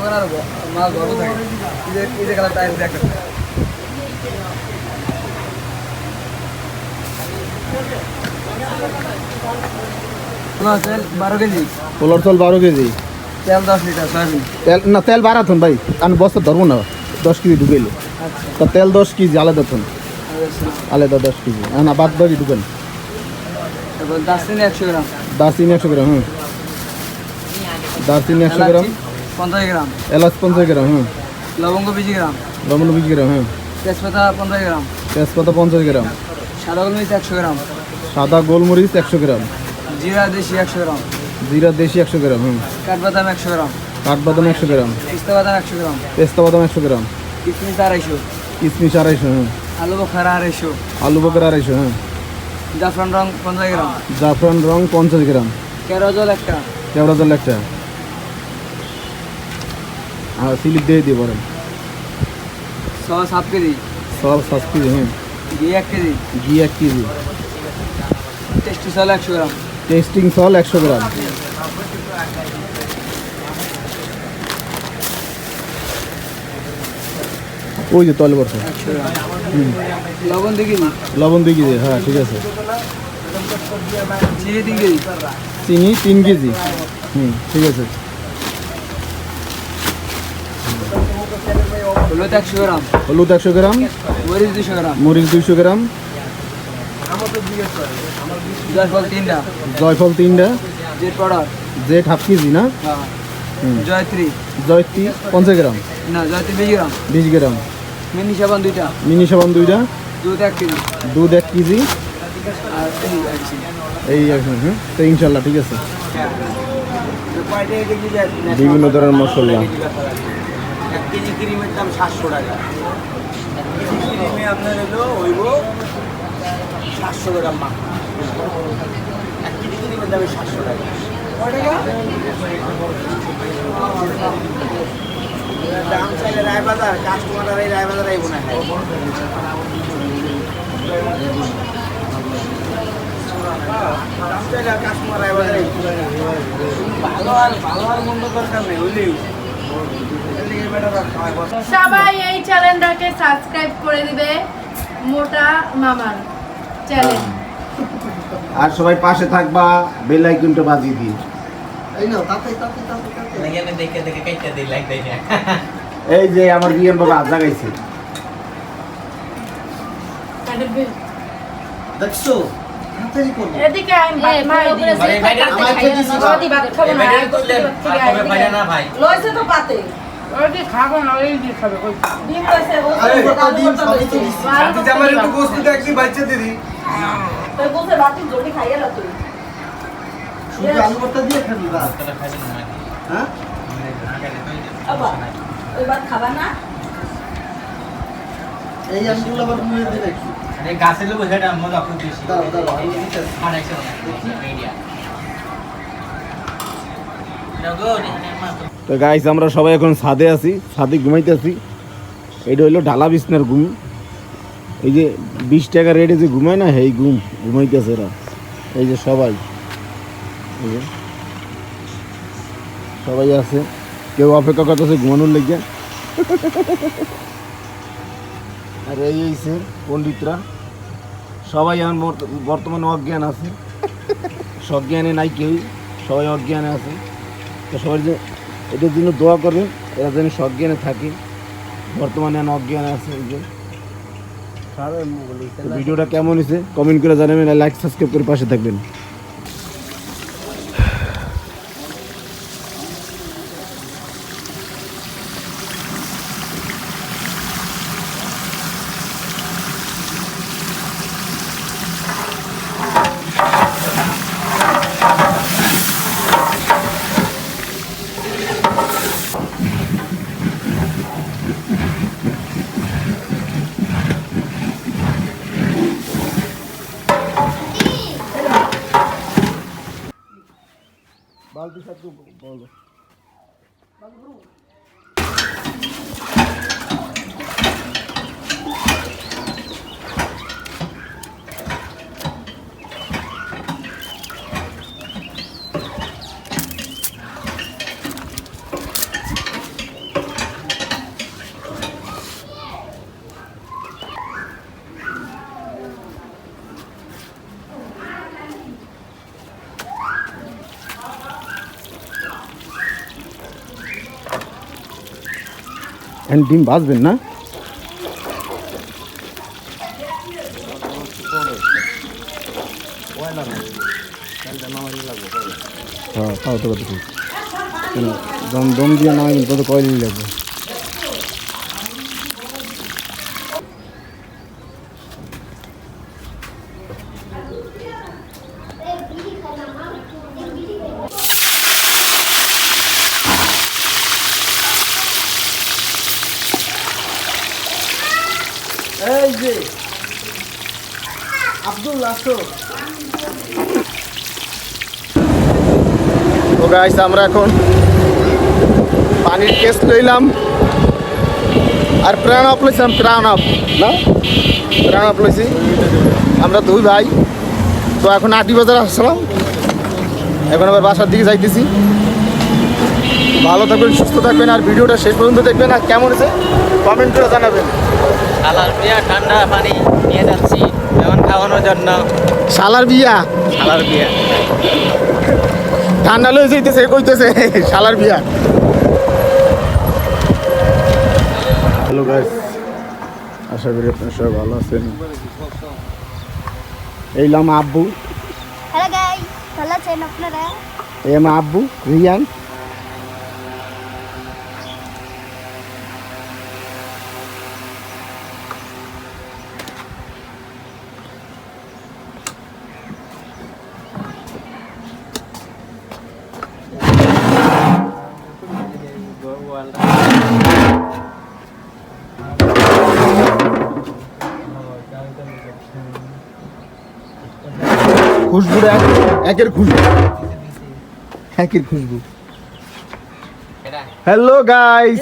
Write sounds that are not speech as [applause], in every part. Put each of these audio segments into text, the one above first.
দোকান আর মাল থাকে। কালার বারো কেজি? পোলার চাল বারো কেজি। তেল দশ লিটার সয়াবিন। তেল না তেল বাড়াতুন ভাই। আমি বস্তা ধরবো না। দশ কেজি ঢুকাইলে। আচ্ছা। তা তেল দশ কেজি আলাদা থুন। আলাদা দশ কেজি। হ্যাঁ না বাদ বাকি ঢুকেন। দারচিনি একশো গ্রাম। দারচিনি একশো গ্রাম হ্যাঁ দারচিনি একশো গ্রাম। পঞ্চাশ গ্রাম। এলাচ পঞ্চাশ গ্রাম হ্যাঁ লবঙ্গ বিশ গ্রাম। লবণ বিশ গ্রাম হ্যাঁ তেজপাতা পঞ্চাশ গ্রাম। তেজপাতা পঞ্চাশ গ্রাম। সাদা গোলমরিচ একশো গ্রাম। সাদা গোলমরিচ একশো গ্রাম। জিরা দেশি একশো গ্রাম। জিরা দেশি একশো গ্রাম হ্যাঁ কাঠবাদাম একশো গ্রাম। কাঠবাদাম একশো গ্রাম। পিস্তা বাদাম একশো গ্রাম। পেস্তা বাদাম একশো গ্রাম। কিশমিশ আড়াইশো। কিশমিশ আড়াইশো হ্যাঁ আলু বোখারা আড়াইশো। আলু বকর আড়াইশো হ্যাঁ জাফরান রং পঞ্চাশ গ্রাম। জাফরান রং পঞ্চাশ গ্রাম। কেরোজল একটা। কেওড়া জল একটা। আর স্লিপ দিয়ে দিয়ে পড়েন সস হাফ কেজি? সব সাত কেজি হ্যাঁ। ঘি এক কেজি? ঘি এক কেজি। টেস্টি সল একশো গ্রাম। টেস্টিং সল একশো গ্রাম। ওই যে তলে হুম। লবণ দুই কেজি লবণ দুই কেজি হ্যাঁ ঠিক আছে। চিনি তিন কেজি? চিনি তিন কেজি। হুম ঠিক আছে। হলুদ একশো গ্রাম। হলুদ একশো গ্রাম। মরিচ দুশো গ্রাম। মরিচ দুইশো গ্রাম। জয়ফল তিনটা। জয়ফল তিনটা। Jet powder. Jet half KG না? হ্যাঁ। জয়ত্রী। জয়ত্রী পঞ্চাশ গ্রাম। না জয়ত্রী বিশ গ্রাম। বিশ গ্রাম। মিনি সাবান দুইটা। মিনি সাবান দুইটা। দুধ এক কেজি। দুধ এক কেজি। আর এই হ্যাঁ তো ইনশাল্লাহ ঠিক আছে। বিভিন্ন ধরনের মশলা। এক কেজি ক্রিমের দাম সাতশো টাকা। এক কেজি ক্রিমে আপনার হলো হইব সাতশো টাকা মা এক কেজি ক্রিমের দামে সাতশো টাকা। দাম চাইলে রায়বাজার কাস্টমাররা এই রায়বাজার আইব না দাম চাইলে কাস্টমার রায়বাজার ভালো আর ভালো আর মন্দ দরকার নেই হইলেও সবাই এই চ্যানেলটাকে সাবস্ক্রাইব করে দিবে মোটা মামার চ্যানেল। আর সবাই পাশে থাকবা বেল আইকনটা বাজিয়ে কাইটা দিই এই যে আমার বিএম বাবা আজ লাগাইছে দেখছ? খাব না। ওই দিয়ে খাবে বাচ্চা দিদি দিয়ে হ্যাঁ? এই আমগুলো আবার মুয়ে দিলে কি? আরে গাছের লোক সেটা মজা খুব বেশি দাও দাও। আড়াইশো তো। গাইস আমরা সবাই এখন ছাদে আছি ছাদে ঘুমাইতেছি এটা হইল ঢালা বিছনার ঘুম। এই যে বিশ টাকা রেটে যে ঘুমায় না এই ঘুম ঘুমাইতেছে এরা। এই যে সবাই। এই যে সবাই আছে। কেউ অপেক্ষা করতেছে ঘুমানোর লেগে। [laughs] আর এই হইছে পণ্ডিতরা। সবাই এখন বর্ত- বর্তমানে অজ্ঞান আছে। সজ্ঞানে নাই কেউ সবাই অজ্ঞানে আছে। তো সবাই যে এদের জন্য দোয়া করবেন এরা যেন সজ্ঞানে থাকে। বর্তমানে এখন অজ্ঞানে আছে এই যে ভিডিওটা কেমন হয়েছে কমেন্ট করে জানাবেন লাইক সাবস্ক্রাইব করে পাশে থাকবেন। Balde satu bolu. Balde bro. এখন ডিম বাঁচবেন না? হ্যাঁ তাও তো কথা দম দম দিয়ে নামাই কয়লি লাগবে এই যে, আব্দুল গাইস আমরা এখন পানির কেস লইলাম। আর প্রাণ আপ লইছিলাম আপ না? প্রাণ আপ লইছি। আমরা দুই ভাই। তো এখন আটি বাজার আসলাম। এখন আবার বাসার দিকে যাইতেছি। ভালো থাকবেন, সুস্থ থাকবেন, আর ভিডিওটা শেষ পর্যন্ত দেখবেন। আর কেমন হয়েছে? কমেন্ট করে জানাবেন। শালার বিয়া ঠান্ডা পানি নিয়ে যাচ্ছি যেমন খাওয়ানোর জন্য। শালার বিয়া? শালার বিয়া। ঠান্ডা লয়ে যাইতেছে কইতেছে শালার বিয়া। হ্যালো গাইস আশা করি আপনারা সবাই ভালো আছেন। এই লাম আব্বু। হ্যালো গাইস ভালো আছেন আপনারা? এই আমার আব্বু রিয়ান। খুশবুটা এক- একের খুশবু। একের খুশবু। হ্যালো গাইস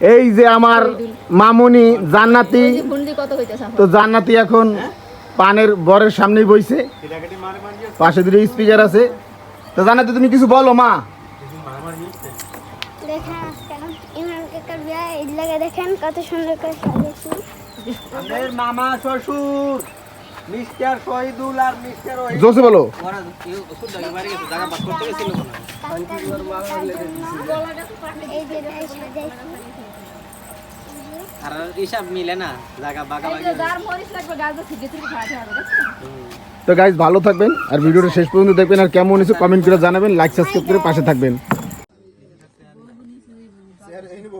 এই যে আমার মামুনি জান্নাতি। তো জান্নাতি এখন পানের বরের সামনেই বইছে। পাশে দুটো স্পিকার আছে। তো জান্নাতি তুমি কিছু বলো মা। দেখেন কত সুন্দর করে সাজিয়েছি। মামা শ্বশুর। মিস্টার শহীদুল আর মিস্টার ওই জোসে বলো। আর হিসাব মিলে না জায়গা বাগা তো গাইজ ভালো থাকবেন আর ভিডিওটা শেষ পর্যন্ত দেখবেন আর কেমন হয়েছে কমেন্ট করে জানাবেন লাইক সাবস্ক্রাইব করে পাশে থাকবেন।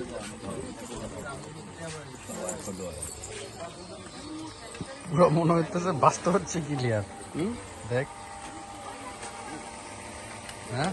যান মনে হইতেছে বাস্তব হচ্ছে ক্লিয়ার। দেখ। হ্যাঁ?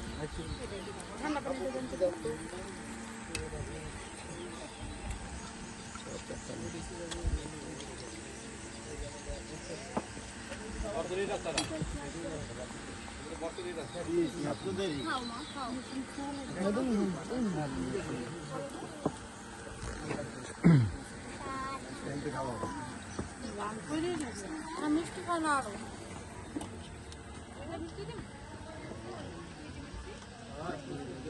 ভাত লোক খাইছেন মিষ্টি খাওয়া আরও নিচে